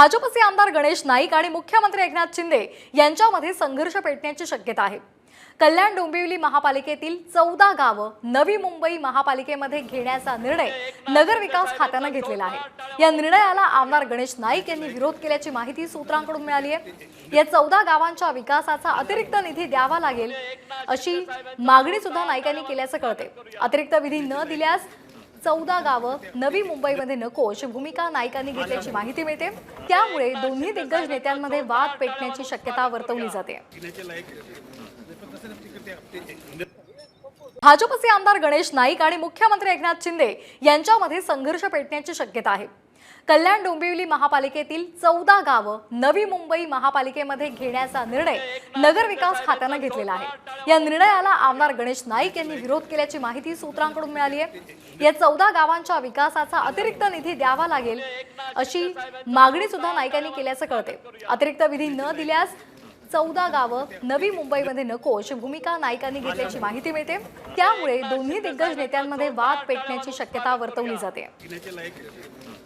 भाजपचे आमदार गणेश नाईक आणि मुख्यमंत्री एकनाथ शिंदे यांच्यामध्ये संघर्ष पेटण्याची शक्यता आहे. कल्याण डोंबिवली महापालिकेतील चौदा गावं नवी मुंबई महापालिकेमध्ये घेण्याचा निर्णय नगर विकास खात्यानं घेतलेला आहे. या निर्णयाला आमदार गणेश नाईक यांनी विरोध केल्याची माहिती सूत्रांकडून मिळाली आहे. या चौदा गावांच्या विकासाचा अतिरिक्त निधी द्यावा लागेल अशी मागणी सुद्धा नाईकांनी केल्याचं कळते अतिरिक्त विधी न दिल्यास चौदा गावं नवी मुंबईमध्ये नको अशी भूमिका नाईकांनी घेतल्याची माहिती मिळते. त्यामुळे दोन्ही दिग्गज नेत्यांमध्ये वाद पेटण्याची शक्यता वर्तवली जाते. भाजपचे आमदार गणेश नाईक आणि मुख्यमंत्री एकनाथ शिंदे यांच्यामध्ये संघर्ष पेटण्याची शक्यता आहे. कल्याण डोंबिवली महापालिकेतील चौदा गावं नवी मुंबई महापालिकेमध्ये घेण्याचा निर्णय नगर विकास खात्यानं घेतलेला आहे. या निर्णयाला आमदार गणेश नाईक यांनी विरोध केल्याची माहिती सूत्रांकडून मिळाली आहे. या चौदा गावांच्या विकासाचा अतिरिक्त निधी द्यावा लागेल अशी मागणी सुद्धा नाईकांनी केल्याचं कळते अतिरिक्त विधी न दिल्यास चौदा गावं नवी मुंबईमध्ये नको अशी भूमिका नाईकांनी घेतल्याची माहिती मिळते. त्यामुळे दोन्ही दिग्गज नेत्यांमध्ये वाद पेटण्याची शक्यता वर्तवली जाते.